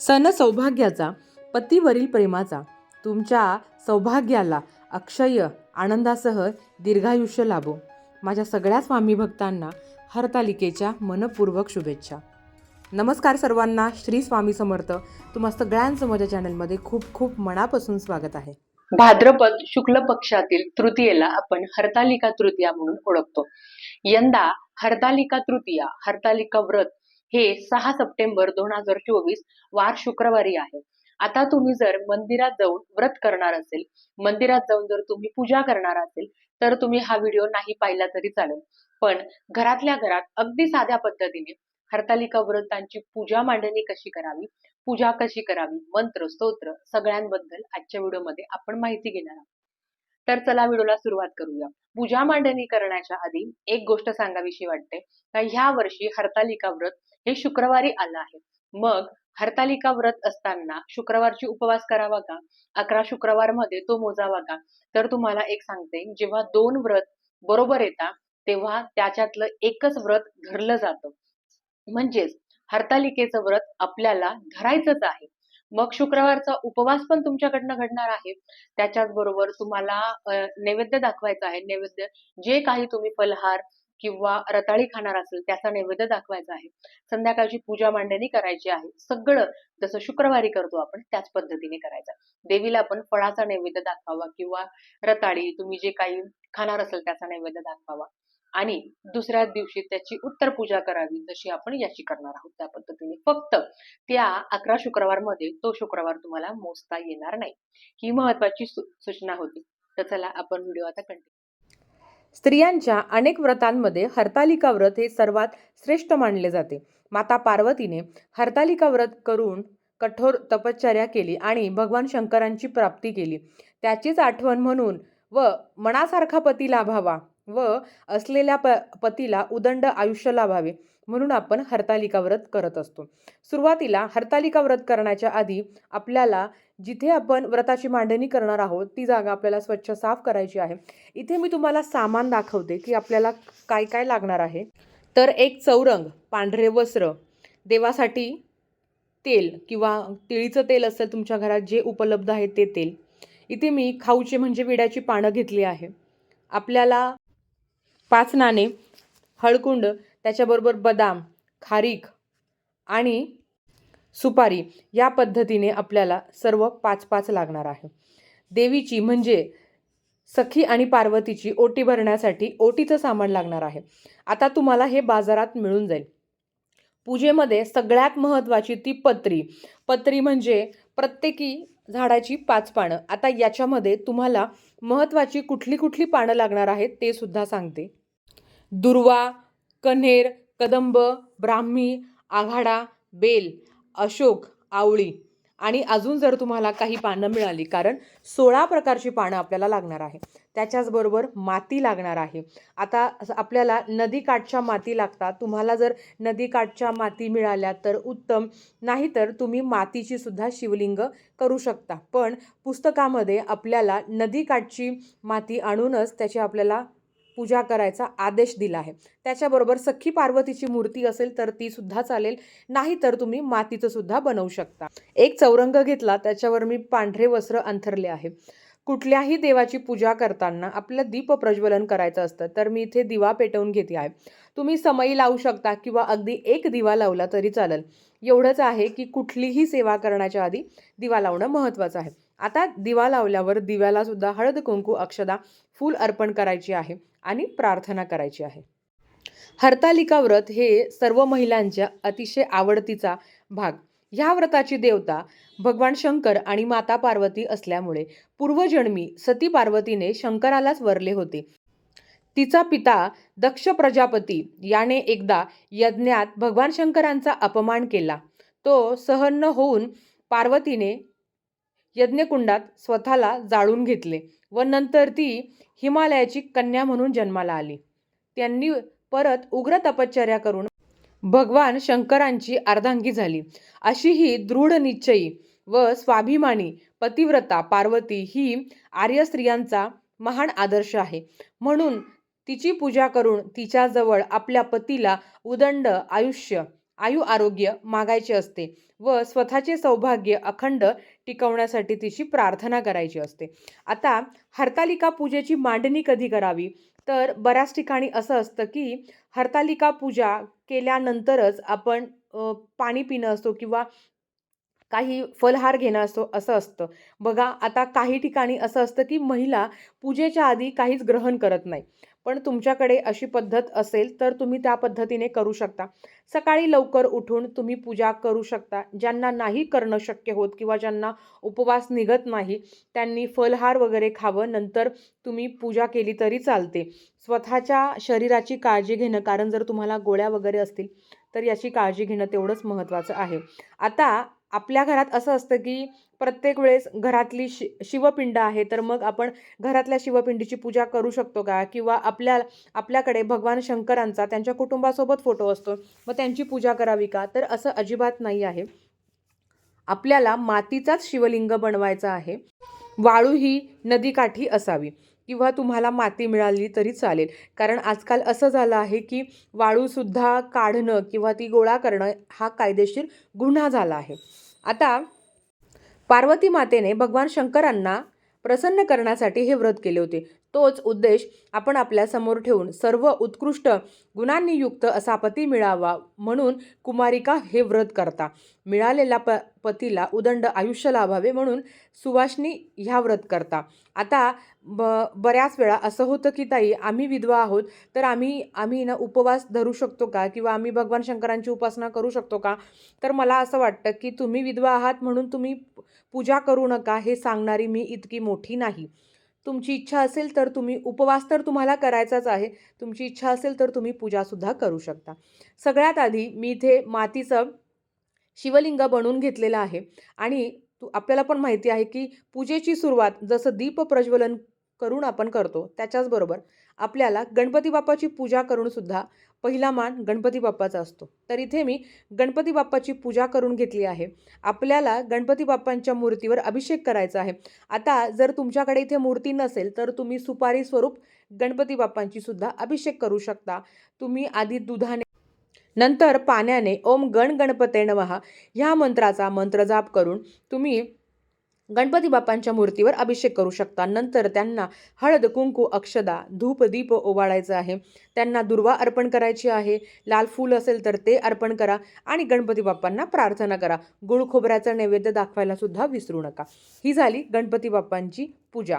सन सौभाग्याचा पतीवरील प्रेमाचा तुमच्या सौभाग्याला अक्षय आनंदासह दीर्घायुष्य लाभो. माझ्या सगळ्या स्वामी भक्तांना हरतालिकेच्या मनपूर्वक शुभेच्छा. नमस्कार सर्वांना श्री स्वामी समर्थ. तुम्हा सगळ्यांचं माझ्या चॅनलमध्ये खूप खूप मनापासून स्वागत आहे. भाद्रपद शुक्ल पक्षातील तृतीयेला आपण हरतालिका तृतीया म्हणून ओळखतो. यंदा हरतालिका तृतीया हरतालिका व्रत हे सहा सप्टेंबर दोन हजार चोवीस वार शुक्रवारी आहे. आता तुम्ही जर मंदिरात जाऊन व्रत करणार असेल मंदिरात जाऊन जर तुम्ही पूजा करणार असेल तर तुम्ही हा व्हिडिओ नाही पाहिला तरी चालेल. पण घरातल्या घरात अगदी साध्या पद्धतीने हरतालिका व्रतांची पूजा मांडणी कशी करावी पूजा कशी करावी मंत्र स्तोत्र सगळ्यांबद्दल आजच्या व्हिडिओमध्ये आपण माहिती घेणार आहोत. तर चला व्हिडिओला सुरुवात करूया. पूजा मांडणी करण्याच्या आधी एक गोष्ट सांगावीशी वाटते. का ह्या वर्षी हरतालिका व्रत हे शुक्रवारी आलं आहे. मग हरतालिका व्रत असताना शुक्रवारची उपवास करावा का? अकरा शुक्रवारमध्ये तो मोजावा का? तर तुम्हाला एक सांगते जेव्हा दोन व्रत बरोबर येतात तेव्हा त्याच्यातलं एकच व्रत धरलं जातं. म्हणजेच हरतालिकेचं व्रत आपल्याला धरायचंच आहे. मग शुक्रवारचा उपवास पण तुमच्याकडनं घडणार आहे. त्याच्याच बरोबर तुम्हाला नैवेद्य दाखवायचा आहे. नैवेद्य जे काही तुम्ही फलहार किंवा रताळी खाणार असेल त्याचा नैवेद्य दाखवायचा आहे. संध्याकाळची पूजा मांडणी करायची आहे. सगळं जसं शुक्रवारी करतो आपण त्याच पद्धतीने करायचं देवीला आपण फळाचा नैवेद्य दाखवावा किंवा रताळी तुम्ही जे काही खाणार असेल त्याचा नैवेद्य दाखवावा. आणि दुसऱ्या दिवशी त्याची उत्तर पूजा करावी जशी आपण याची करणार आहोत. त्या पद्धतीने फक्त त्या अकरा शुक्रवारमध्ये तो शुक्रवार तुम्हाला मोजता येणार नाही. ही महत्वाची सूचना होती. तर चला आपण व्हिडिओ आता कंटिन्यू स्त्रियांच्या अनेक व्रतांमध्ये हरतालिका व्रत हे सर्वात श्रेष्ठ मानले जाते. माता पार्वतीने हरतालिका व्रत करून कठोर तपश्चर्या केली आणि भगवान शंकरांची प्राप्ती केली. त्याचीच आठवण म्हणून व मनासारखा पती लाभावा व असलेल्या प पतीला उदंड आयुष्य लाभावे. म्हणून आपण हरतालिका व्रत करत असतो. सुरुवातीला हरतालिका व्रत करण्याच्या आधी आपल्याला जिथे आपण व्रताची मांडणी करणार आहोत ती जागा आपल्याला स्वच्छ साफ करायची आहे. इथे मी तुम्हाला सामान दाखवते की आपल्याला काय काय लागणार आहे. तर एक चौरंग पांढरे वस्त्र देवासाठी तेल किंवा तिळीचं तेल असेल तुमच्या घरात जे उपलब्ध आहे ते तेल. इथे मी खाऊचे म्हणजे विड्याची पानं घेतली आहे. आपल्याला पाच नाणे हळकुंड त्याच्याबरोबर बदाम खारीक आणि सुपारी या पद्धतीने आपल्याला सर्व पाच पाच लागणार आहे. देवीची म्हणजे सखी आणि पार्वतीची ओटी भरण्यासाठी ओटीचं सामान लागणार आहे. आता तुम्हाला हे बाजारात मिळून जाईल. पूजेमध्ये सगळ्यात महत्त्वाची ती पत्री. पत्री म्हणजे प्रत्येकी झाडाची पाच पानं. आता याच्यामध्ये तुम्हाला महत्त्वाची कुठली कुठली पानं लागणार आहेत ते सुद्धा सांगते. दुर्वा कन्हेर कदंब ब्राह्मी आघाडा बेल अशोक आवळी. आणि अजून जर तुम्हाला काही पानं मिळाली कारण सोळा प्रकारची पानं आपल्याला लागणार आहे. त्याच्याचबरोबर माती लागणार आहे. आता आपल्याला नदीकाठच्या माती लागतात. तुम्हाला जर नदीकाठच्या माती मिळाल्या तर उत्तम. नाहीतर तुम्ही मातीची सुद्धा शिवलिंग करू शकता. पण पुस्तकामध्ये आपल्याला नदीकाठची माती आणूनच त्याची आपल्याला पूजा करायचा आदेश दिला आहे. त्याच्याबरोबर सख्खी पार्वतीची मूर्ती असेल तर ती सुद्धा चालेल नाही तर तुम्ही मातीचं सुद्धा बनवू शकता. एक चौरंग घेतला त्याच्यावर मी पांढरे वस्त्र अंथरले आहे. कुठल्याही देवाची पूजा करताना आपलं दीप प्रज्वलन करायचं असतं तर मी इथे दिवा पेटवून घेते आहे. तुम्ही समई लावू शकता किंवा अगदी एक दिवा लावला तरी चालेल. एवढंच आहे की कुठलीही सेवा करण्याच्या आधी दिवा लावणं महत्त्वाचं आहे. आता दिवा लावल्यावर दिव्याला सुद्धा हळद कुंकू अक्षदा फूल अर्पण करायची आहे. आणि प्रार्थना करायची आहे. हरतालिका व्रत हे सर्व महिलांच्या अतिशय आवडतीचा भाग. ह्या व्रताची देवता भगवान शंकर आणि माता पार्वती असल्यामुळे पूर्वजन्मी सती पार्वतीने शंकरालाच वरले होते. तिचा पिता दक्ष प्रजापती याने एकदा यज्ञात भगवान शंकरांचा अपमान केला. तो सहन न होऊन पार्वतीने यज्ञकुंडात स्वतःला जाळून घेतले व नंतर ती हिमालयाची कन्या म्हणून जन्माला आली. त्यांनी परत उग्र तपश्चर्या करून भगवान शंकरांची अर्धांगी झाली. अशी ही दृढ निश्चयी व स्वाभिमानी पतिव्रता पार्वती ही आर्य स्त्रियांचा महान आदर्श आहे. म्हणून तिची पूजा करून तिच्याजवळ आपल्या पतीला उदंड आयुष्य आयु आरोग्य मागायचे असते व स्वतःचे सौभाग्य अखंड टिकवण्यासाठी तिची प्रार्थना करायची असते. आता हरतालिका पूजेची मांडणी कधी करावी? तर बऱ्याच ठिकाणी असं असतं की हरतालिका पूजा केल्यानंतरच आपण पाणी पिणं असतो किंवा काही फलहार घेणं असतो असं असतं. बघा आता काही ठिकाणी असं असतं की महिला पूजेच्या आधी काहीच ग्रहण करत नाही. पण तुमच्याकडे अशी पद्धत असेल तर तुम्ही त्या पद्धतीने करू शकता. सकाळी लवकर उठून तुम्ही पूजा करू शकता. ज्यांना नाही करणं शक्य होत किंवा ज्यांना उपवास निघत नाही त्यांनी फलहार वगैरे खावं नंतर तुम्ही पूजा केली तरी चालते. स्वतःच्या शरीराची काळजी घेणं कारण जर तुम्हाला गोळ्या वगैरे असतील तर याची काळजी घेणं तेवढंच महत्त्वाचं आहे. आता आपल्या घरात असं असतं की प्रत्येक वेळेस घरातली शि शिवपिंड आहे तर मग आपण घरातल्या शिवपिंडीची पूजा करू शकतो का? किंवा आपल्या आपल्याकडे भगवान शंकरांचा त्यांच्या कुटुंबासोबत फोटो असतो मग त्यांची पूजा करावी का? तर असं अजिबात नाही आहे. आपल्याला मातीचाच शिवलिंग बनवायचा आहे. वाळू ही नदीकाठी असावी. किंवा तुम्हाला माती मिळाली तरी चालेल. कारण आजकाल असं झालं आहे की वाळूसुद्धा काढणं किंवा ती गोळा करणं हा कायदेशीर गुन्हा झाला आहे. आता पार्वती मातेने भगवान शंकरांना प्रसन्न करण्यासाठी हे व्रत केले होते. तोच उद्देश आपण आपल्यासमोर ठेवून सर्व उत्कृष्ट गुणांनी युक्त असा पती मिळावा म्हणून कुमारिका हे व्रत करता. मिळालेला प पतीला उदंड आयुष्य लाभावे म्हणून सुवासिनी ह्या व्रत करता. आता ब बऱ्याच वेळा असं होतं की ताई आम्ही विधवा आहोत तर आम्ही आम्ही ना उपवास धरू शकतो का? किंवा आम्ही भगवान शंकरांची उपासना करू शकतो का? तर मला असं वाटतं की तुम्ही विधवा आहात म्हणून तुम्ही पूजा करू नका हे सांगणारी मी इतकी मोठी नाही. तुमची इच्छा असेल तर तुम्ही उपवास तर तुम्हाला करायचाच आहे तुमची इच्छा असेल तर तुम्ही पूजासुद्धा करू शकता. सगळ्यात आधी मी इथे मातीचं शिवलिंग बनवून घेतलेलं आहे आणि तू आपल्याला पण माहिती आहे की पूजेची सुरुवात जसं दीप प्रज्वलन करून आपण करतो त्याच्याचबरोबर आपल्याला गणपती बाप्पाची पूजा करून सुद्धा पहिला मान गणपती बाप्पाचा असतो. तर इथे मी गणपती बाप्पाची पूजा करून घेतली आहे. आपल्याला गणपती बाप्पांच्या मूर्तीवर अभिषेक करायचा आहे. आता जर तुमच्याकडे इथे मूर्ती नसेल तर तुम्ही सुपारी स्वरूप गणपती बाप्पांची सुद्धा अभिषेक करू शकता. तुम्ही आधी दुधाने नंतर पाण्याने ओम गण गणपते नमहा ह्या मंत्राचा मंत्रजाप करून तुम्ही गणपती बाप्पांच्या मूर्तीवर अभिषेक करू शकता. नंतर त्यांना हळद कुंकू अक्षदा धूप दीप ओवाळायचं आहे. त्यांना दुर्वा अर्पण करायची आहे. लाल फूल असेल तर ते अर्पण करा आणि गणपती बाप्पांना प्रार्थना करा. गुळ खोबऱ्याचा नैवेद्य दाखवायला सुद्धा विसरू नका. ही झाली गणपती बाप्पांची पूजा.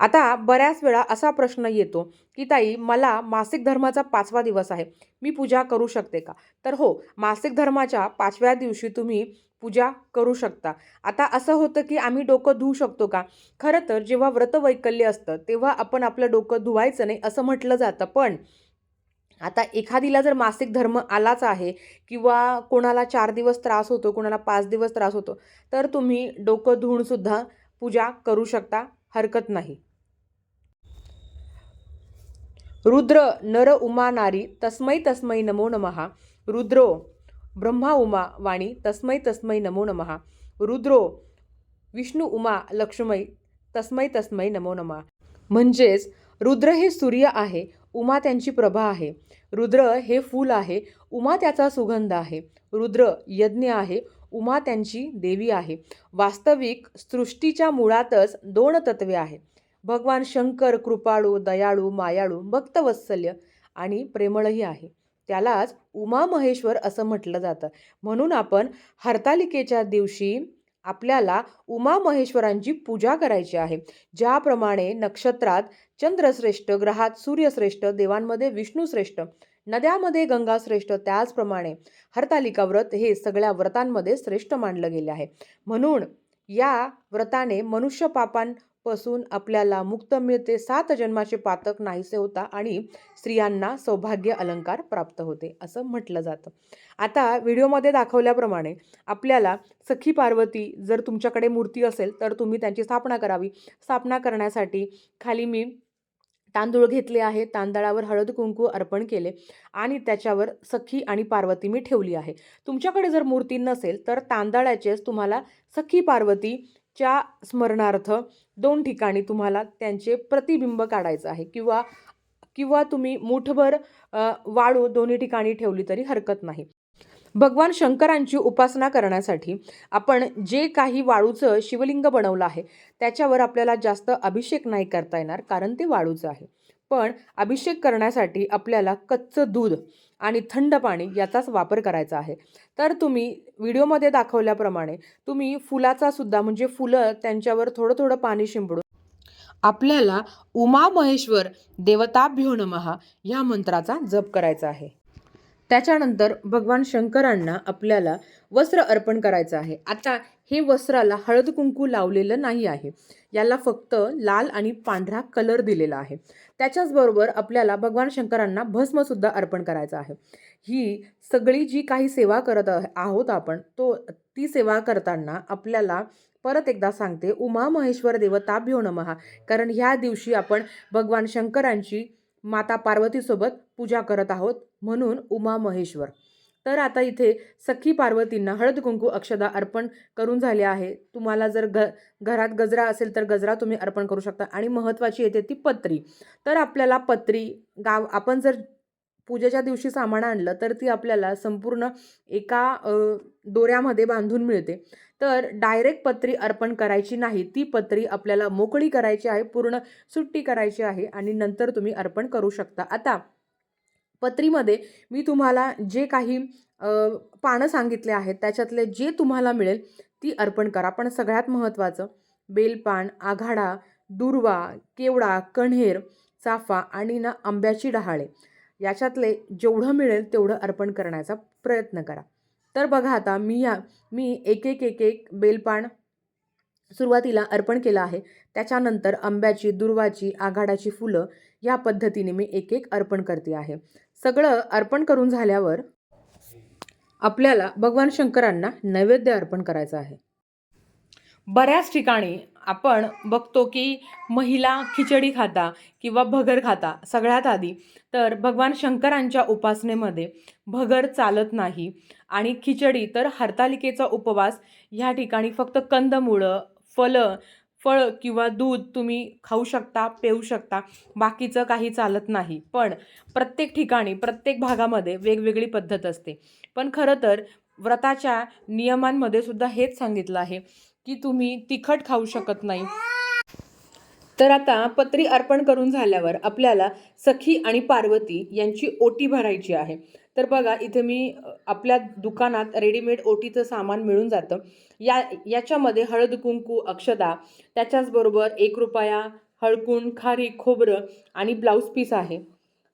आता बऱ्याच वेळा असा प्रश्न येतो की ताई मला मासिक धर्माचा पाचवा दिवस आहे. मी पूजा करू शकते का? तर हो मासिक धर्माच्या पाचव्या दिवशी तुम्ही पूजा करू शकता. आता असं होतं की आम्ही डोकं धुवू शकतो का? खरं तर जेव्हा व्रतवैकल्य असतं तेव्हा आपण आपलं डोकं धुवायचं नाही असं म्हटलं जातं. पण आता एखादीला जर मासिक धर्म आलाच आहे किंवा कोणाला चार दिवस त्रास होतो कोणाला पाच दिवस त्रास होतो तर तुम्ही डोकं धुवूनसुद्धा पूजा करू शकता हरकत नाही. रुद्र नर उमा नारी तस्मै तस्मै नमो नमः. रुद्रो ब्रह्मा उमा वाणी तस्मै तस्मै नमो नमः. रुद्रो विष्णू उमा लक्ष्मी तस्मै तस्मै नमो नमः. म्हणजेच रुद्र हे सूर्य आहे उमा त्यांची प्रभा आहे. रुद्र हे फूल आहे उमा त्याचा सुगंध आहे. रुद्र यज्ञ आहे उमा त्यांची देवी आहे. वास्तविक सृष्टीच्या मुळातच दोन तत्वे आहेत. भगवान शंकर कृपाळू दयाळू मायाळू भक्तवत्सल्य आणि प्रेमळही आहे. त्यालाच उमा महेश्वर असं म्हटलं जातं. म्हणून आपण हरतालिकेच्या दिवशी आपल्याला उमा महेश्वरांची पूजा करायची आहे. ज्याप्रमाणे नक्षत्रात चंद्रश्रेष्ठ ग्रहात सूर्यश्रेष्ठ देवांमध्ये विष्णूश्रेष्ठ नद्यामध्ये गंगाश्रेष्ठ त्याचप्रमाणे हरतालिका व्रत हे सगळ्या व्रतांमध्ये श्रेष्ठ मानलं गेले आहे. म्हणून या व्रताने मनुष्य पासून आपल्याला मुक्त मिळते. सात जन्माचे पातक नाहीसे होता आणि स्त्रियांना सौभाग्य अलंकार प्राप्त होते असं म्हटलं जातं. आता व्हिडिओमध्ये दाखवल्याप्रमाणे आपल्याला सखी पार्वती जर तुमच्याकडे मूर्ती असेल तर तुम्ही त्यांची स्थापना करावी. स्थापना करण्यासाठी खाली मी तांदूळ घेतले आहे. तांदळावर हळद कुंकू अर्पण केले आणि त्याच्यावर सखी आणि पार्वती मी ठेवली आहे. तुमच्याकडे जर मूर्ती नसेल तर तांदळाचेच तुम्हाला सखी पार्वती च्या स्मरणार्थ दोन ठिकाणी तुम्हाला त्यांचे प्रतिबिंब काढायचं आहे. किंवा किंवा तुम्ही मुठभर वाळू दोन्ही ठिकाणी ठेवली तरी हरकत नाही. भगवान शंकरांची उपासना करण्यासाठी आपण जे काही वाळूचं शिवलिंग बनवलं आहे त्याच्यावर आपल्याला जास्त अभिषेक नाही करता येणार कारण ते वाळूचं आहे. पण अभिषेक करण्यासाठी आपल्याला कच्चं दूध आणि थंड पाणी याचाच वापर करायचा आहे. तर तुम्ही व्हिडिओमध्ये दाखवल्याप्रमाणे तुम्ही फुलाचा सुद्धा म्हणजे फुलं त्यांच्यावर थोडं थोडं पाणी शिंपडून आपल्याला उमा महेश्वर देवताभ्यो नमहा ह्या मंत्राचा जप करायचा आहे. त्याच्यानंतर भगवान शंकरांना आपल्याला वस्त्र अर्पण करायचं आहे. आता हे वस्त्राला हळद कुंकू लावलेलं नाही आहे. याला फक्त लाल आणि पांढरा कलर दिलेला आहे. त्याच्याचबरोबर आपल्याला भगवान शंकरांना भस्मसुद्धा अर्पण करायचं आहे. ही सगळी जी काही सेवा करत आहोत आपण तो ती सेवा करताना आपल्याला परत एकदा सांगते उमा महेश्वर देवताभ्यो नमहा कारण ह्या दिवशी आपण भगवान शंकरांची माता पार्वतीसोबत पूजा करत आहोत म्हणून उमा महेश्वर. तर आता इथे सखी पार्वतींना हळद कुंकू अक्षदा अर्पण करून झाले आहे. तुम्हाला जर घ घरात गजरा असेल तर गजरा तुम्ही अर्पण करू शकता. आणि महत्त्वाची येते ती पत्री. तर आपल्याला पत्री गाव आपण जर पूजेच्या दिवशी सामान आणलं तर ती आपल्याला संपूर्ण एका दोऱ्यामध्ये बांधून मिळते. तर डायरेक्ट पत्री अर्पण करायची नाही ती पत्री आपल्याला मोकळी करायची आहे पूर्ण सुट्टी करायची आहे आणि नंतर तुम्ही अर्पण करू शकता. आता पत्रीमध्ये मी तुम्हाला जे काही पानं सांगितले आहेत त्याच्यातले जे तुम्हाला मिळेल ती अर्पण करा. पण सगळ्यात महत्त्वाचं बेलपान आघाडा दुर्वा केवडा कण्हेर चाफा आणि ना आंब्याची डहाळे याच्यातले जेवढं मिळेल तेवढं अर्पण करण्याचा प्रयत्न करा. तर बघा आता मी या मी एक एक एक एक बेलपान सुरुवातीला अर्पण केलं आहे. त्याच्यानंतर आंब्याची दुर्वाची आघाडाची फुलं या पद्धतीने मी एक एक अर्पण करते आहे. सगळं अर्पण करून झाल्यावर आपल्याला भगवान शंकरांना नैवेद्य अर्पण करायचं आहे. बऱ्याच ठिकाणी आपण बघतो की महिला खिचडी खाता किंवा भगर खाता सगळ्यात आधी. तर भगवान शंकरांच्या उपासनेमध्ये भगर चालत नाही आणि खिचडी तर हरतालिकेचा उपवास. ह्या ठिकाणी फक्त कंदमुळं फलं फळ किंवा दूध तुम्ही खाऊ शकता पेऊ शकता. बाकीचं काही चालत नाही. पण प्रत्येक ठिकाणी प्रत्येक भागामध्ये वेगवेगळी पद्धत असते. पण खरं तर व्रताच्या नियमांमध्ये सुद्धा हेच सांगितलं आहे की तुम्ही तिखट खाऊ शकत नाही. तर आता पत्री अर्पण करून झाल्यावर आपल्याला सखी आणि पार्वती यांची ओटी भरायची आहे. तर बघा इथे मी आपल्या दुकानात रेडीमेड ओटीचं सामान मिळून जातं. या याच्यामध्ये हळद कुंकू अक्षदा त्याच्याचबरोबर एक रुपया हळकुण खारी खोबरं आणि ब्लाऊज पीस आहे.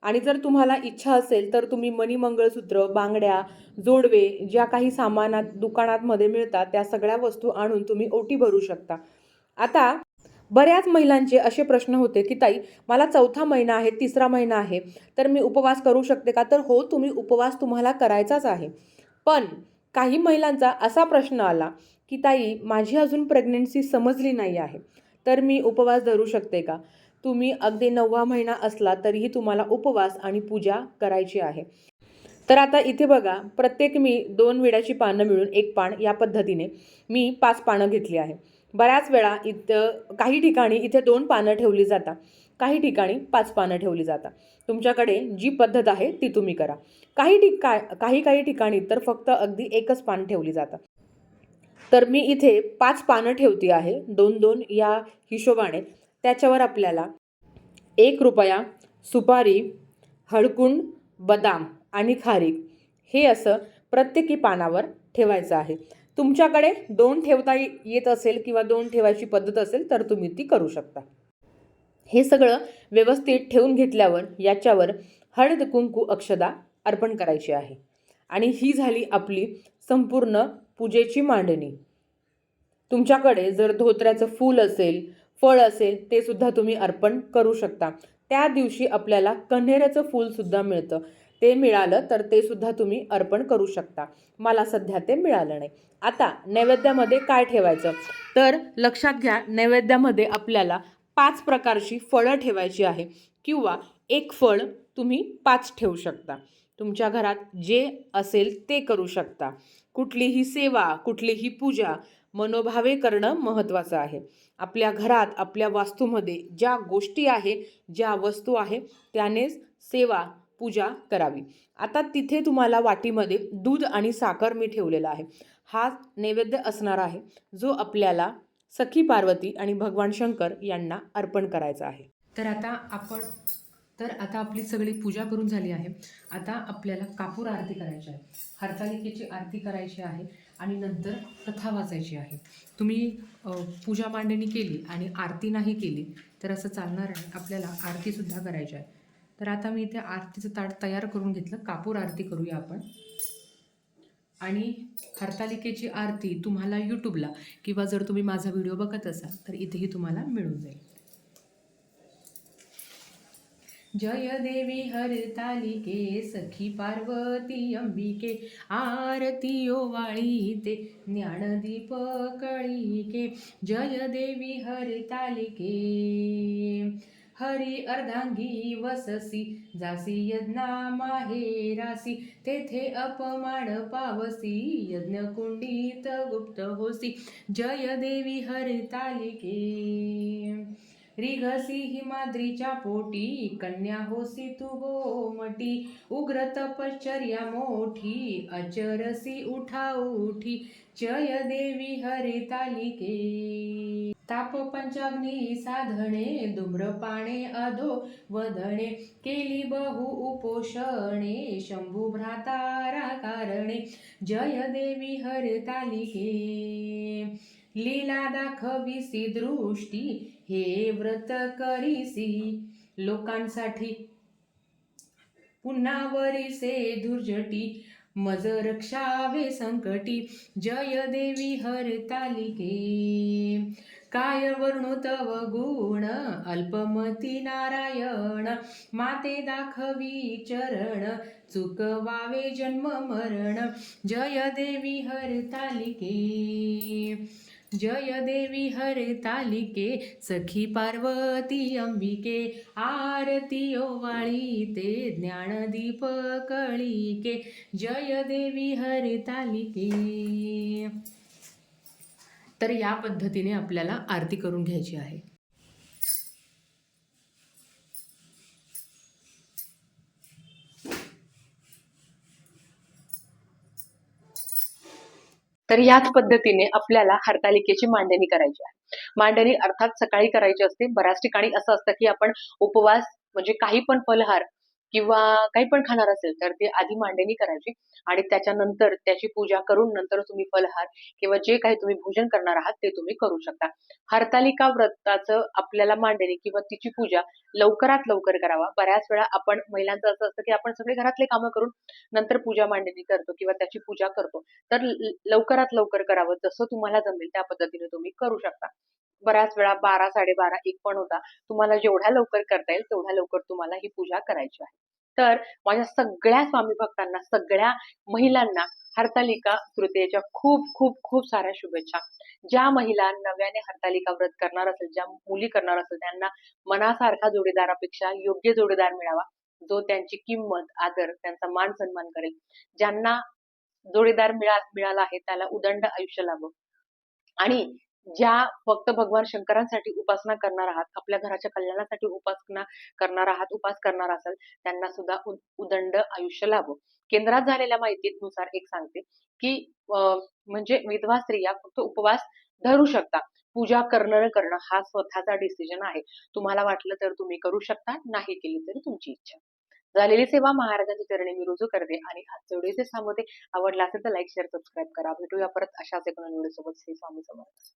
आणि जर तुम्हाला इच्छा असेल तर तुम्ही मणिमंगळसूत्र बांगड्या जोडवे ज्या काही सामानात दुकानातमध्ये मिळतात त्या सगळ्या वस्तू आणून तुम्ही ओटी भरू शकता. आता बऱ्याच महिलांचे असे प्रश्न होते की ताई मला चौथा महिना आहे तिसरा महिना आहे तर मी उपवास करू शकते का? तर हो तुम्ही उपवास तुम्हाला करायचाच आहे. पण काही महिलांचा असा प्रश्न आला की ताई माझी अजून प्रेग्नेन्सी समजली नाही आहे तर मी उपवास धरू शकते का? तुम्ही अगदी नववा महिना असला तरीही तुम्हाला उपवास आणि पूजा करायची आहे. तर आता इथे बघा प्रत्येक मी दोन विड्याची पानं मिळून एक पान या पद्धतीने मी पाच पानं घेतली आहे. बऱ्याच वेळा इथं काही ठिकाणी इथे दोन पानं ठेवली जातात. काही ठिकाणी पाच पानं ठेवली जातात. तुमच्याकडे जी पद्धत आहे ती तुम्ही करा. काही ठिका काही काही ठिकाणी तर फक्त अगदी एकच पान ठेवली जातं. तर मी इथे पाच पानं ठेवती आहे. दोन दोन या हिशोबाने. त्याच्यावर आपल्याला एक रुपया सुपारी हळकुंड बदाम आणि खारीक हे असं प्रत्येकी पानावर ठेवायचं आहे. तुमच्याकडे दोन ठेवता येत असेल किंवा दोन ठेवायची पद्धत असेल तर तुम्ही ती करू शकता. हे सगळं व्यवस्थित ठेवून घेतल्यावर याच्यावर हळद कुंकू अक्षदा अर्पण करायची आहे. आणि ही झाली आपली संपूर्ण पूजेची मांडणी. तुमच्याकडे जर धोत्र्याचं फूल असेल फळ असेल ते सुद्धा तुम्ही अर्पण करू शकता. त्या दिवशी आपल्याला कन्हेऱ्याचं फूलसुद्धा मिळतं. ते मिळालं तर ते सुद्धा तुम्ही अर्पण करू शकता. मला सध्या ते मिळालं नाही. आता नैवेद्यामध्ये काय ठेवायचं? तर लक्षात घ्या नैवेद्यामध्ये आपल्याला पाच प्रकारची फळं ठेवायची आहे किंवा एक फळ तुम्ही पाच ठेवू शकता. तुमच्या घरात जे असेल ते करू शकता. कुठलीही सेवा कुठलीही पूजा मनोभावे करणं महत्त्वाचं आहे. आपल्या घरात आपल्या वास्तूमध्ये ज्या गोष्टी आहे ज्या वस्तू आहे त्यानेच सेवा पूजा करावी. आता तिथे तुम्हाला वाटीमध्ये दूध आणि साखर मी ठेवलेला आहे. हा नैवेद्य असणार आहे जो आपल्याला सखी पार्वती आणि भगवान शंकर यांना अर्पण करायचा आहे. तर आता आपण तर आता आपली सगळी पूजा करून झाली आहे. आता आपल्याला कापूर आरती करायची आहे. हरतालिकेची आरती करायची आहे आणि नंतर कथा वाचायची आहे. तुम्ही पूजा मांडणी केली आणि आरती नाही केली तर असं चालणार आहे आपल्याला आरतीसुद्धा करायची आहे. तर आता मी इथे आरतीचं ताट तयार करून घेतलं. कापूर आरती करूया आपण. आणि हरतालिकेची आरती तुम्हाला यूट्यूबला किंवा जर तुम्ही माझा व्हिडिओ बघत असाल तर इथेही तुम्हाला मिळून जाईल. जय देवी हरतालिके सखी पार्वती अंबिके आरती ओवाळी ते ज्ञानदीप कळीके. जय देवी हरतालिके. हरी अर्धांगी वससी जासी यज्ञा माहेरासी तेथे अपमान पावसी यज्ञ कुंडीत गुप्त होसी. जय देवी हरितालिके. रिघसी हिमाद्रीच्या पोटी कन्या होसी तू गोमटी. उग्र तपश्चर्या मोठी अचरसी उठा उठी. जय देवी हरितालिके. ताप पंचाग्नी साधणे धूम्रपाणे अधो वधणे केली बहु उपोषणे शंभू भ्रातारा कारणे जय देवी हरतालिके लीला दाखविसी दृष्टी हे व्रत करीसी। लोकांसाठी पुन्हा वरिसे धुर्जटी मज रक्षावे संकटी जय देवी हरतालिके काय वर्णो तव गुण? अल्पमती नारायण माते दाखवी चरण चुकवावे जन्म मरण. जय देवी हरतालिके जय देवी हरतालिके सखी पार्वती अंबिके आरती ओवाळीते ज्ञानदीप कळीके. जय देवी हरतालिके तर या पद्धतीने आपल्याला आरती करून घ्यायची आहे. तर याच पद्धतीने आपल्याला हरतालिकेची मांडणी करायची आहे. मांडणी अर्थात सकाळी करायची असते. बऱ्याच ठिकाणी असं असतं की आपण उपवास म्हणजे काही पण फलहार किंवा काही पण खाणार असेल तर ते आधी मांडणी करायची आणि त्याच्यानंतर त्याची पूजा करून नंतर तुम्ही फलहार किंवा जे काही तुम्ही भोजन करणार आहात ते तुम्ही करू शकता. हरतालिका व्रताचं आपल्याला मांडणी किंवा तिची पूजा लवकरात लवकर करावा. बऱ्याच वेळा आपण महिलांचं असं असतं की आपण सगळे घरातले कामं करून नंतर पूजा मांडणी करतो किंवा त्याची पूजा करतो. तर लवकरात लवकर करावं जसं तुम्हाला जमेल त्या पद्धतीने तुम्ही करू शकता. बऱ्याच वेळा बारा साडेबारा एक पण होता. तुम्हाला जेवढ्या लवकर करता येईल तेवढ्या लवकर तुम्हाला ही पूजा करायची आहे. तर माझ्या सगळ्या स्वामी भक्तांना सगळ्या महिलांना हरतालिका तृतीयेच्या खूप खूप खूप साऱ्या शुभेच्छा. ज्या महिला नव्याने हरतालिका व्रत करणार असेल ज्या मुली करणार असेल त्यांना मनासारखा जोडीदारापेक्षा योग्य जोडीदार मिळावा. जो त्यांची किंमत आदर त्यांचा मान सन्मान करेल. ज्यांना जोडीदार मिळा मिळाला आहे त्याला उदंड आयुष्य लाभो. आणि हो. ज्या फक्त भगवान शंकरांसाठी उपासना करणार आहात आपल्या घराच्या कल्याणासाठी उपासना करणार आहात उपास करणार असाल त्यांना सुद्धा उदंड आयुष्य लाभो. केंद्रात झालेल्या माहितीनुसार एक सांगते की म्हणजे विधवा स्त्रिया फक्त उपवास धरू शकता. पूजा करणं करणं हा स्वतःचा डिसिजन आहे. तुम्हाला वाटलं तर तुम्ही करू शकता नाही केली तरी तुमची इच्छा. झालेली सेवा महाराजांच्या चरणी मी रुजू करते आणि आजचे व्हिडिओचे सांगते. आवडला असेल तर लाईक शेअर सबस्क्राईब करा. भेटूया परत अशाच एका व्हिडिओ सोबत. श्री स्वामी समर्थ.